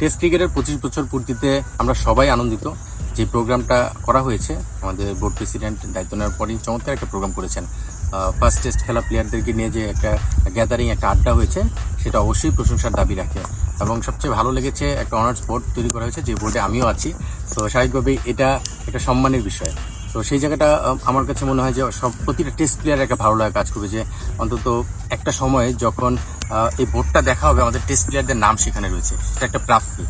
Test ক্রিকেটের পঁচিশ বছর পূর্তিতে আমরা সবাই আনন্দিত। যে প্রোগ্রামটা করা হয়েছে, আমাদের বোর্ড প্রেসিডেন্ট দায়িত্ব নেওয়ার পরেই চমৎকার একটা প্রোগ্রাম করেছেন। ফার্স্ট টেস্ট খেলা প্লেয়ারদেরকে নিয়ে যে একটা গ্যাদারিং একটা আড্ডা হয়েছে, সেটা অবশ্যই প্রশংসার দাবি রাখে। এবং সবচেয়ে ভালো লেগেছে একটা অনার্স বোর্ড তৈরি করা হয়েছে, যে বোর্ডে আমিও আছি। সো স্বাভাবিকভাবেই এটা একটা সম্মানের বিষয়। তো সেই জায়গাটা আমার কাছে মনে হয় যে সব প্রতিটা টেস্ট প্লেয়ার একটা ভালো লাগা কাজ করবে যে অন্তত একটা সময়ে যখন এই বোর্ডটা দেখা হবে, আমাদের টেস্ট প্লেয়ারদের নাম সেখানে রয়েছে। সেটা একটা প্রাপ্তি।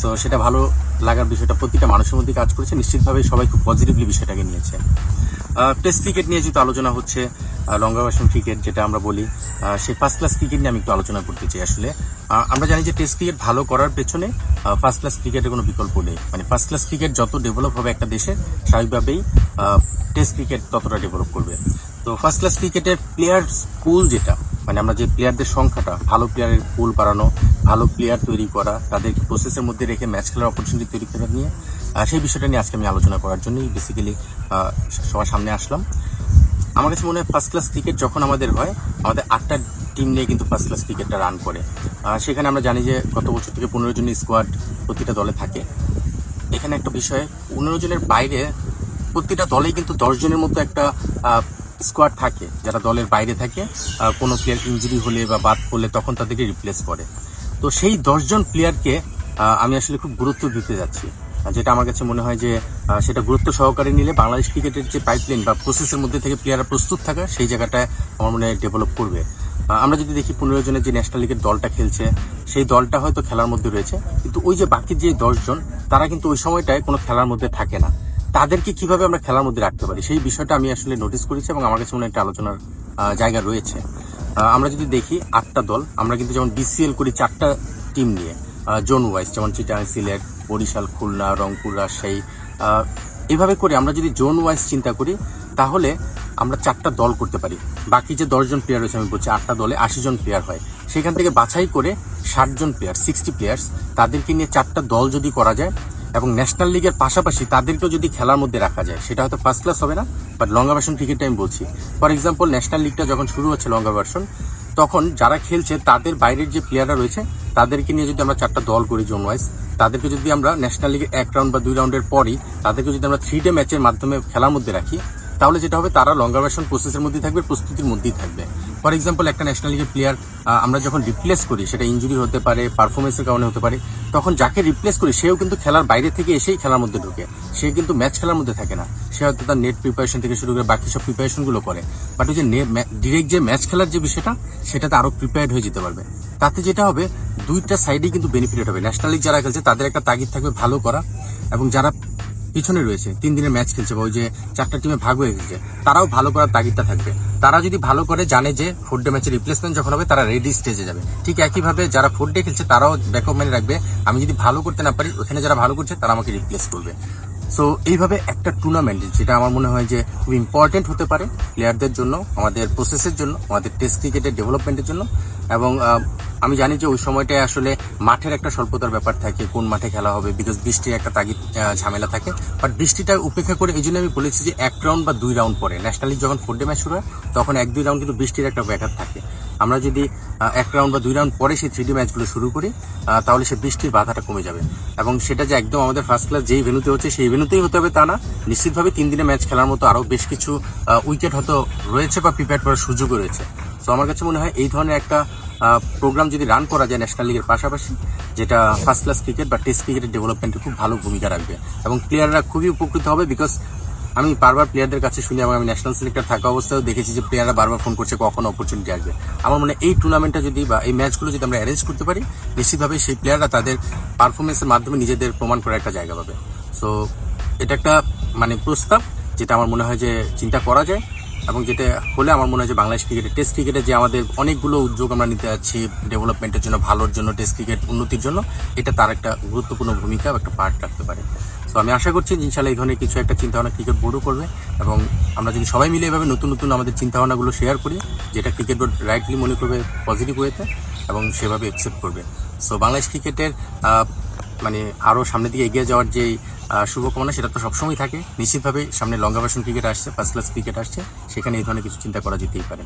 সো সেটা ভালো লাগার বিষয়টা, প্রতিটা মানুষের মধ্যে কাজ করেছে। নিশ্চিতভাবে সবাই খুব পজিটিভলি বিষয়টাকে নিয়েছে। টেস্ট ক্রিকেট নিয়ে যেহেতু আলোচনা হচ্ছে লঙ্গাবাসন ক্রিকেট যেটা আমরা বলি সেই ফার্স্ট ক্লাস ক্রিকেট নিয়ে আমি একটু আলোচনা করতে চাই আসলে। আমরা জানি যে টেস্ট ক্রিকেট ভালো করার পেছনে ফার্স্ট ক্লাস ক্রিকেটের কোনো বিকল্প নেই। মানে ফার্স্ট ক্লাস ক্রিকেট যত ডেভেলপ হবে একটা দেশে, স্বাভাবিকভাবেই টেস্ট ক্রিকেট ততটা ডেভেলপ করবে। তো ফার্স্ট ক্লাস ক্রিকেটের প্লেয়ার স্কুল যেটা মানে আমরা যে প্লেয়ারদের সংখ্যাটা, ভালো প্লেয়ারের পুল বাড়ানো, ভালো প্লেয়ার তৈরি করা তাদেরকে প্রসেসের মধ্যে রেখে ম্যাচ খেলার অপরচুনিটি তৈরি করা নিয়ে সেই বিষয়টা নিয়ে আজকে আমি আলোচনা করার জন্যই বেসিক্যালি সবার সামনে আসলাম। আমার কাছে মনে হয় ফার্স্ট ক্লাস ক্রিকেট যখন আমাদের হয়, আমাদের আটটা টিম নিয়ে কিন্তু ফার্স্ট ক্লাস ক্রিকেটটা রান করে। সেখানে আমরা জানি যে গত বছর থেকে পনেরো জনের স্কোয়াড প্রতিটা দলে থাকে। এখানে একটা বিষয়, পনেরো জনের বাইরে প্রতিটা দলেই কিন্তু দশ জনের মতো একটা স্কোয়াড থাকে, যারা দলের বাইরে থাকে কোনো প্লেয়ার ইঞ্জুরি হলে বা বাদ পড়লে তখন তাদেরকে রিপ্লেস করে। তো সেই দশজন প্লেয়ারকে আমি আসলে খুব গুরুত্ব দিতে যাচ্ছি। যেটা আমার কাছে মনে হয় যে সেটা গুরুত্ব সহকারে নিলে বাংলাদেশ ক্রিকেটের যে পাইপলাইন বা প্রসেসের মধ্যে থেকে প্লেয়াররা প্রস্তুত থাকা, সেই জায়গাটায় আমার মনে হয় ডেভেলপ করবে। আমরা যদি দেখি পনেরো জনের যে ন্যাশনাল লিগের দলটা খেলছে, সেই দলটা হয়তো খেলার মধ্যে রয়েছে, কিন্তু ওই যে বাকি যে দশজন তারা কিন্তু ওই সময়টায় কোনো খেলার মধ্যে থাকে না। তাদেরকে কীভাবে আমরা খেলার মধ্যে রাখতে পারি? সেই বিষয়টা আমি আসলে নোটিস করেছি এবং আমার কাছে মনে একটা আলোচনার জায়গা রয়েছে। আমরা যদি দেখি আটটা দল, আমরা কিন্তু যেমন বিসিএল করি চারটা টিম নিয়ে। জোন ওয়াইজ যেমন চিটাং সিলেট বরিশাল খুলনা রংপুর রাজশাহী এভাবে করে আমরা যদি জোন ওয়াইজ চিন্তা করি, তাহলে আমরা চারটা দল করতে পারি। বাকি যে দশজন প্লেয়ার রয়েছে, আমি বলছি আটটা দলে আশি জন প্লেয়ার হয়। সেখান থেকে বাছাই করে ষাট জন প্লেয়ার সিক্সটি প্লেয়ার্স তাদেরকে নিয়ে চারটা দল যদি করা যায় এবং ন্যাশনাল লিগের পাশাপাশি তাদেরকেও যদি খেলার মধ্যে রাখা যায়, সেটা হয়তো ফার্স্ট ক্লাস হবে না বাট লঙ্গা ভার্সন ক্রিকেটটা আমি বলছি। ফর এক্সাম্পল ন্যাশনাল লিগটা যখন শুরু হচ্ছে লঙ্গা ভার্সন তখন যারা খেলছে, তাদের বাইরের যে প্লেয়াররা রয়েছে, তাদেরকে নিয়ে যদি আমরা চারটা দল করি জোন ওয়াইজ তাদেরকে যদি আমরা ন্যাশনাল লিগের এক রাউন্ড বা দুই রাউন্ডের পরই, তাদেরকে যদি আমরা থ্রি ডে ম্যাচের মাধ্যমে খেলার মধ্যে রাখি তাহলে যেটা হবে, তারা লঙ্গার ভার্সন প্রসেসের মধ্যেই থাকবে, প্রস্তুতির মধ্যেই থাকবে। ফর এক্সাম্পল একটা ন্যাশনাল লিগের প্লেয়ার আমরা যখন রিপ্লেস করি, সেটা ইঞ্জুরি হতে পারে পারফরমেন্সের কারণে হতে পারে, তখন যাকে রিপ্লেস করি, সেও কিন্তু খেলার বাইরে থেকে এসেই খেলার মধ্যে ঢুকে। সে কিন্তু ম্যাচ খেলার মধ্যে থাকে না। সে হয়তো তার নেট প্রিপারেশন থেকে শুরু করে বাকি সব প্রিপারেশনগুলো করে। বাট ওই যে ডিরেক্ট যে ম্যাচ খেলার যে বিষয়টা, সেটাতে আরও প্রিপেয়ার্ড হয়ে যেতে পারবে। তাতে যেটা হবে, দুইটা সাইডেই কিন্তু বেনিফিট হবে। ন্যাশনাল লিগ যারা খেলছে, তাদের একটা তাগিদ থাকবে ভালো করা। এবং যারা পিছনে রয়েছে, তিন দিনের ম্যাচ খেলছে বা ওই যে চারটা টিমে ভাগ হয়ে গেছে, তারাও ভালো করার তাগিদটা থাকবে। তারা যদি ভালো করে জানে যে ফোর ডে ম্যাচের রিপ্লেসমেন্ট যখন হবে, তারা রেডি স্টেজে যাবে। ঠিক একইভাবে যারা ফোর ডে খেলছে, তারাও ব্যাকআপ মানে রাখবে। আমি যদি ভালো করতে না পারি, ওখানে যারা ভালো করছে, তারা আমাকে রিপ্লেস করবে। সো এইভাবে একটা টুর্নামেন্ট যেটা আমার মনে হয় যে খুব ইম্পর্টেন্ট হতে পারে প্লেয়ারদের জন্য, আমাদের প্রসেসের জন্য, আমাদের টেস্ট ক্রিকেটের ডেভেলপমেন্টের জন্য। এবং আমি জানি যে ওই সময়টায় আসলে মাঠের একটা স্বল্পতার ব্যাপার থাকে, কোন মাঠে খেলা হবে, বিকজ বৃষ্টির একটা তাগিদ ঝামেলা থাকে। বাট বৃষ্টিটা উপেক্ষা করে এই জন্য আমি বলেছি যে এক রাউন্ড বা দুই রাউন্ড পরে ন্যাশনাল লিগ যখন ফোর ডে ম্যাচ শুরু হয়, তখন এক দুই রাউন্ড কিন্তু বৃষ্টির একটা ব্যাঘাত থাকে। আমরা যদি এক রাউন্ড বা দুই রাউন্ড পরে সেই থ্রি ম্যাচগুলো শুরু করি তাহলে সে বৃষ্টির বাধাটা কমে যাবে। এবং সেটা যে একদম আমাদের ফার্স্ট ক্লাস যেই ভেনুতে হচ্ছে, সেই ভেনুতেই হতে হবে তা না। নিশ্চিতভাবে তিন দিনে ম্যাচ খেলার মতো আরও বেশ কিছু উইকেট হয়তো রয়েছে বা প্রিপেয়ার করার সুযোগও রয়েছে। সো আমার কাছে মনে হয় এই ধরনের একটা প্রোগ্রাম যদি রান করা যায় ন্যাশনাল লিগের পাশাপাশি, যেটা ফার্স্ট ক্লাস ক্রিকেট বা টেস্ট ক্রিকেটের ডেভেলপমেন্টে খুব ভালো ভূমিকা রাখবে। এবং প্লেয়াররা খুবই উপকৃত হবে বিকজ আমি বারবার প্লেয়ারদের কাছে শুনি এবং আমি ন্যাশনাল সিলেক্টর থাকা অবস্থায়ও দেখেছি যে প্লেয়াররা বারবার ফোন করছে কখন অপরচুনিটি আসবে। আমার মনে এই টুর্নামেন্টটা যদি বা এই ম্যাচগুলো যদি আমরা অ্যারেঞ্জ করতে পারি নিশ্চিতভাবে সেই প্লেয়াররা তাদের পারফরমেন্সের মাধ্যমে নিজেদের প্রমাণ করার একটা জায়গা পাবে। সো এটা একটা মানে প্রস্তাব, যেটা আমার মনে হয় যে চিন্তা করা যায়। এবং যেটা হলে আমার মনে হয় যে বাংলাদেশ ক্রিকেটে টেস্ট ক্রিকেটে যে আমাদের অনেকগুলো উদ্যোগ আমরা নিতে যাচ্ছি ডেভেলপমেন্টের জন্য, ভালোর জন্য টেস্ট ক্রিকেট উন্নতির জন্য, এটা তার একটা গুরুত্বপূর্ণ ভূমিকা একটা পার্ট রাখতে পারে। তো আমি আশা করছি ইনশাল্লাহ এই ধরনের কিছু একটা চিন্তা ভাবনা ক্রিকেট বোর্ডও করবে এবং আমরা যদি সবাই মিলে এভাবে নতুন নতুন আমাদের চিন্তা ভাবনাগুলো শেয়ার করি, যেটা ক্রিকেট বোর্ড রাইটলি মনে করবে পজিটিভ ওয়েতে এবং সেভাবে অ্যাকসেপ্ট করবে। সো বাংলাদেশ ক্রিকেটের মানে আরও সামনের দিকে এগিয়ে যাওয়ার যে শুভকামনা, সেটা তো সবসময় থাকে। নিশ্চিতভাবে সামনে লঙ্গা ভার্সন ক্রিকেট আসছে ফার্স্ট ক্লাস ক্রিকেট আসছে, সেখানে এই ধরনের কিছু চিন্তা করা যেতেই পারে।